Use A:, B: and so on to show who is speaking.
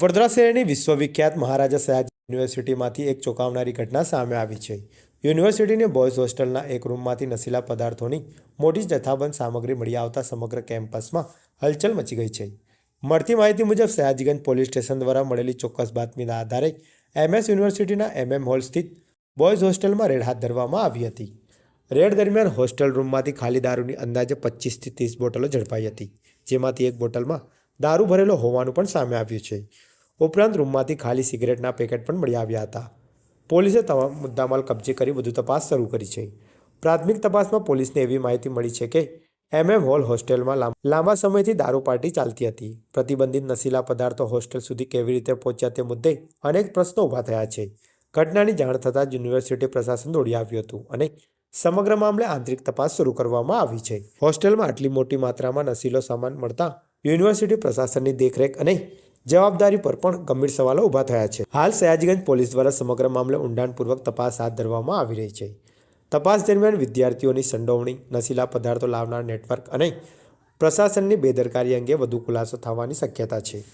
A: વડોદરા શહેરની વિશ્વવિખ્યાત મહારાજા સયાજી યુનિવર્સિટીમાંથી એક ચોંકાવનારી ઘટના સામે આવી છે. યુનિવર્સિટીની બોયઝ હોસ્ટેલના એક રૂમમાંથી નશીલા પદાર્થોની મોટી જથ્થાબંધ સામગ્રી મળી આવતા સમગ્ર કેમ્પસમાં હલચલ મચી ગઈ છે. મળતી માહિતી મુજબ, સયાજીગંજ પોલીસ સ્ટેશન દ્વારા મળેલી ચોક્કસ બાતમીના આધારે એમએસ યુનિવર્સિટીના એમએમ હોલ સ્થિત બોયઝ હોસ્ટેલમાં રેડ હાથ ધરવામાં આવી હતી. રેડ દરમિયાન હોસ્ટેલ રૂમમાંથી ખાલી દારૂની અંદાજે પચીસથી ત્રીસ બોટલો ઝડપાઈ હતી, જેમાંથી એક બોટલમાં દારૂ ભરેલો હોવાનું પણ સામે આવ્યું છે. ઉપરાંત રૂમમાંથી ખાલી સિગરેટના પેકેટ પણ મળી આવ્યા હતા. પોલીસે તમામ મુદ્દામાલ કબજે કરી વધુ તપાસ શરૂ કરી છે. પ્રાથમિક તપાસમાં પોલીસને એવી માહિતી મળી છે કે એમએમ હોલ હોસ્ટેલમાં લાંબા સમયથી દારૂ પાર્ટી ચાલતી હતી. પ્રતિબંધિત નશીલા પદાર્થો હોસ્ટેલ સુધી કેવી રીતે પહોંચ્યા તે મુદ્દે અનેક પ્રશ્નો ઊભા થયા છે. ઘટનાની જાણ થતાં જ યુનિવર્સિટી પ્રશાસન દોડી આવ્યું હતું અને સમગ્ર મામલે આંતરિક તપાસ શરૂ કરવામાં આવી છે. હોસ્ટેલમાં આટલી મોટી માત્રામાં નશીલો સામાન મળતા યુનિવર્સિટી પ્રશાસનની દેખરેખ અને જવાબદારી પર પણ ગંભીર સવાલો ઊભા થયા છે. હાલ સયાજીગંજ પોલીસ દ્વારા સમગ્ર મામલે ઊંડાણપૂર્વક તપાસ હાથ ધરવામાં આવી રહી છે. તપાસ દરમિયાન વિદ્યાર્થીઓની સંડોવણી, નશીલા પદાર્થો લાવનાર નેટવર્ક અને પ્રશાસનની બેદરકારી અંગે વધુ ખુલાસો થવાની શક્યતા છે.